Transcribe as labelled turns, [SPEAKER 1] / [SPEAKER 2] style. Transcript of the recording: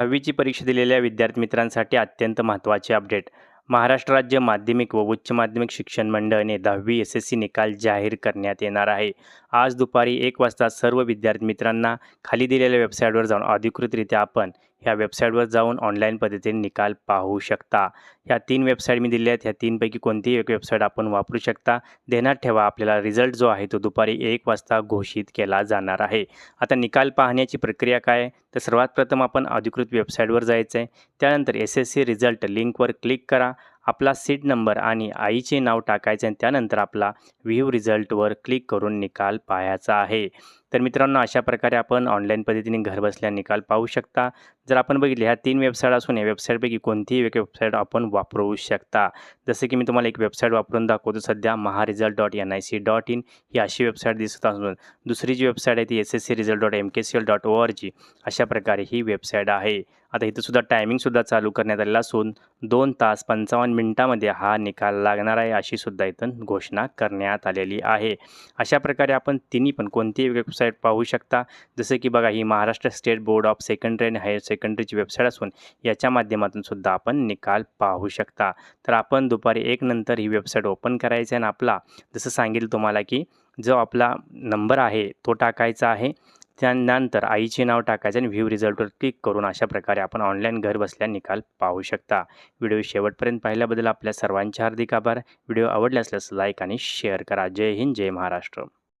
[SPEAKER 1] दहावीची परीक्षा दिलेल्या विद्यार्थी मित्रांसाठी अत्यंत महत्त्वाचे अपडेट. महाराष्ट्र राज्य माध्यमिक व उच्च माध्यमिक शिक्षण मंडळाने दहावी एस एस सी निकाल जाहीर करण्यात येणार आहे. आज दुपारी एक वाजता सर्व विद्यार्थी मित्रांना खाली दिलेल्या वेबसाईटवर जाऊन अधिकृतरित्या आपण ह्या वेबसाईटवर जाऊन ऑनलाईन पद्धतीने निकाल पाहू शकता. ह्या तीन वेबसाईट मी दिल्या आहेत. ह्या तीनपैकी कोणतीही एक वेबसाईट आपण वापरू शकता. ध्यानात ठेवा आपल्याला रिझल्ट जो आहे तो दुपारी एक वाजता घोषित केला जाणार आहे. आता निकाल पाहण्याची प्रक्रिया काय? तर सर्वात प्रथम आपण अधिकृत वेबसाईटवर जायचं आहे त्यानंतर एस एस सी रिझल्ट लिंकवर क्लिक करा. आपला सीट नंबर आणि आईचे नाव टाकायचे आणि त्यानंतर आपला व्ह्यू रिझल्टवर क्लिक करून निकाल पाहायचा आहे. तर मित्रांनो अशा प्रकारे आपण ऑनलाईन पद्धतीने घरबसल्या निकाल पाहू शकता. जर आपण बघितले ह्या तीन वेबसाईट असून या वेबसाईटपैकी कोणतीही एक वेबसाईट आपण वापरू शकता. जसं की मी तुम्हाला एक वेबसाईट वापरून दाखवतो सध्या Maha result dot N I C dot in ही अशी वेबसाईट दिसत असून दुसरी जी वेबसाईट आहे ती S S C result dot M K C L dot O R G अशा प्रकारे ही वेबसाईट आहे. आता इथंसुद्धा टायमिंगसुद्धा चालू करण्यात आलेला असून दोन तास पंचावन्न मिनिटामध्ये हा निकाल लागणार आहे अशीसुद्धा इथं घोषणा करण्यात आलेली आहे. अशा प्रकारे आपण तिन्ही पण कोणतीही वेबसाईट वेबसाईट पाहू शकता. जसं की बघा ही Maharashtra state board of secondary आणि हायर सेकंडरीची वेबसाईट असून याच्या माध्यमातून सुद्धा आपण निकाल पाहू शकता. तर आपण दुपारी एक नंतर ही वेबसाईट ओपन करायची आणि आपला जसं सांगेल तुम्हाला की जो आपला नंबर आहे तो टाकायचा आहे. त्यानंतर आईचे नाव टाकायचे आणि व्ह्यू रिझल्टवर क्लिक करून अशा प्रकारे आपण ऑनलाईन घर बसल्या निकाल पाहू शकता. व्हिडिओ शेवटपर्यंत पाहिल्याबद्दल आपल्या सर्वांचे हार्दिक आभार. व्हिडिओ आवडले असल्यास लाईक आणि शेअर करा. जय हिंद जय महाराष्ट्र.